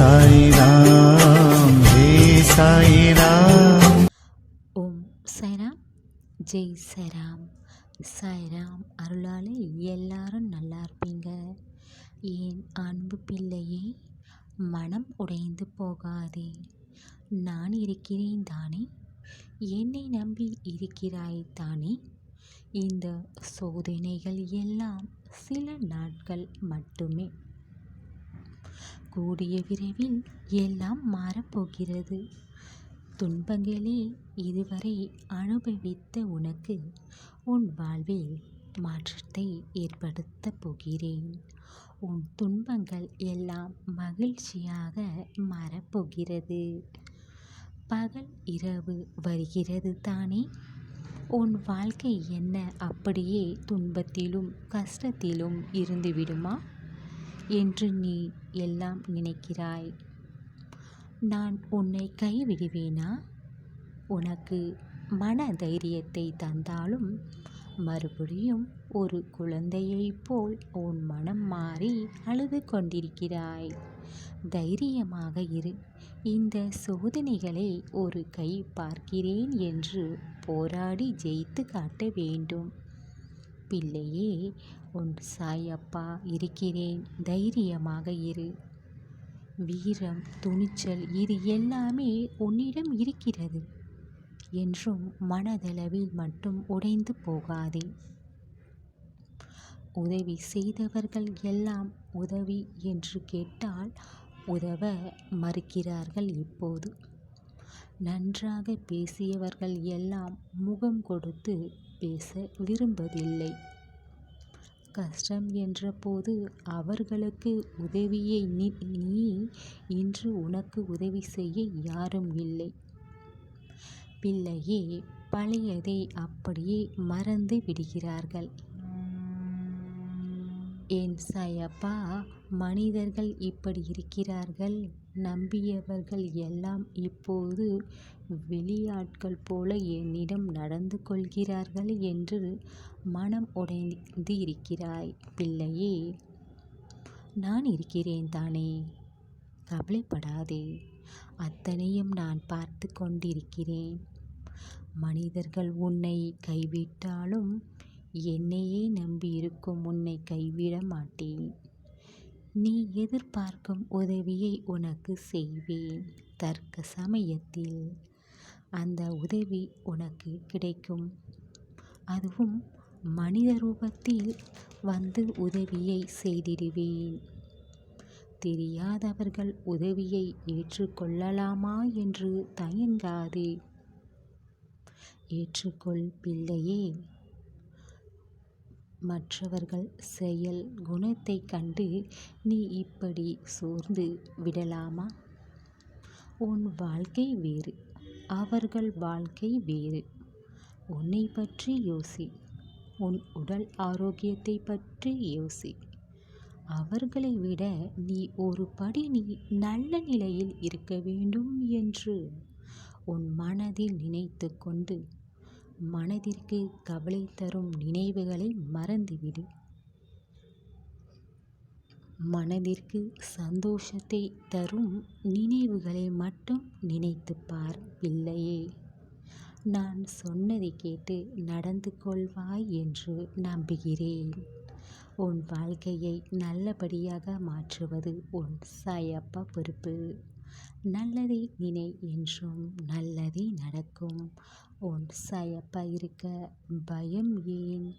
சாய்ராம் ஜெய் சாய்ராம் ஓம் சாய்ராம் ஜெய் சாய்ராம் சாய்ராம் அருளாலே எல்லாரும் நல்லா இருப்பீங்க. என் அன்பு பிள்ளையே மனம் உடைந்து போகாதே. நான் இருக்கிறேன் தானே? என்னை நம்பி இருக்கிறாய் தானே? இந்த சோதனைகள் எல்லாம் சில நாட்கள் மட்டுமே கூடிய விரைவில் எல்லாம் மாறப்போகிறது. துன்பங்களே இதுவரை அனுபவித்த உனக்கு உன் வாழ்வில் மாற்றத்தை ஏற்படுத்தப் போகிறேன். உன் துன்பங்கள் எல்லாம் மகிழ்ச்சியாக மாறப்போகிறது. பகல் இரவு வருகிறது தானே? உன் வாழ்க்கை என்ன அப்படியே துன்பத்திலும் கஷ்டத்திலும் இருந்துவிடுமா? என்று நீ எல்லாம் நினைக்கிறாய். நான் உன்னை கைவிடுவேனா? உனக்கு மன தைரியத்தை தந்தாலும் மறுபடியும் ஒரு குழந்தையைப் போல் உன் மனம் மாறி அழுது கொண்டிருக்கிறாய். தைரியமாக இரு. இந்த சோதனைகளை ஒரு கை பார்க்கிறேன் என்று போராடி ஜெயித்து காட்ட வேண்டும். பிள்ளையே உன் சாயப்பா இருக்கிறேன். தைரியமாக இரு. வீரம் துணிச்சல் இது எல்லாமே உன்னிடம் இருக்கிறது என்றும் மனதளவில் மட்டும் உடைந்து போகாதே. உதவி செய்தவர்கள் எல்லாம் உதவி என்று கேட்டால் உதவ மறுக்கிறார்கள் இப்போது. நன்றாக பேசியவர்கள் எல்லாம் முகம் கொடுத்து பேச விரும்பவில்லை கஷ்டம் என்றபோது அவர்களுக்கு உதவியை நீ நீ இன்று உனக்கு உதவி செய்ய யாரும் இல்லை. பிள்ளையே பழையதை அப்படியே மறந்து விடுகிறார்கள். என் சயப்பா மனிதர்கள் இப்படி இருக்கிறார்கள். நம்பியவர்கள் எல்லாம் இப்போது வெளியாட்கள் போல என்னிடம் நடந்து கொள்கிறார்கள் என்று மனம் உடைந்து இருக்கிறாய். பிள்ளையே நான் இருக்கிறேன் தானே. கவலைப்படாதே. அத்தனையும் நான் பார்த்து கொண்டிருக்கிறேன். மனிதர்கள் உன்னை கைவிட்டாலும் என்னையே நம்பியிருக்கும் உன்னை கைவிட மாட்டேன். நீ எதிர்பார்க்கும் உதவியை உனக்கு செய்வேன். தர்க்க சமயத்தில் அந்த உதவி உனக்கு கிடைக்கும். அதுவும் மனித ரூபத்தில் வந்து உதவியை செய்திடுவேன். தெரியாதவர்கள் உதவியை ஏற்றுக்கொள்ளலாமா என்று தயங்காதே. ஏற்றுக்கொள் பிள்ளையே மற்றவர்கள் செயல் குணத்தை கண்டு நீ இப்படி சோர்ந்து விடலாமா? உன் வாழ்க்கை வேறு அவர்கள் வாழ்க்கை வேறு. உன்னை பற்றி யோசி உன் உடல் ஆரோக்கியத்தை பற்றி யோசி. அவர்களை விட நீ ஒரு படி நீ நல்ல நிலையில் இருக்க வேண்டும் என்று உன் மனதில் நினைத்து கொண்டு மனதிற்கு கவலை தரும் நினைவுகளை மறந்துவிடு. மனதிற்கு சந்தோஷத்தை தரும் நினைவுகளை மட்டும் நினைத்து பார் பிள்ளையே நான் சொன்னதை கேட்டு நடந்து கொள்வாய் என்று நம்புகிறேன். உன் வாழ்க்கையை நல்லபடியாக மாற்றுவது உன் சாயப்பா பொறுப்பு. நல்லதை நினை என்றும் நல்லதே நடக்கும். உன் சாயப்பா இருக்க பயம் ஏன்?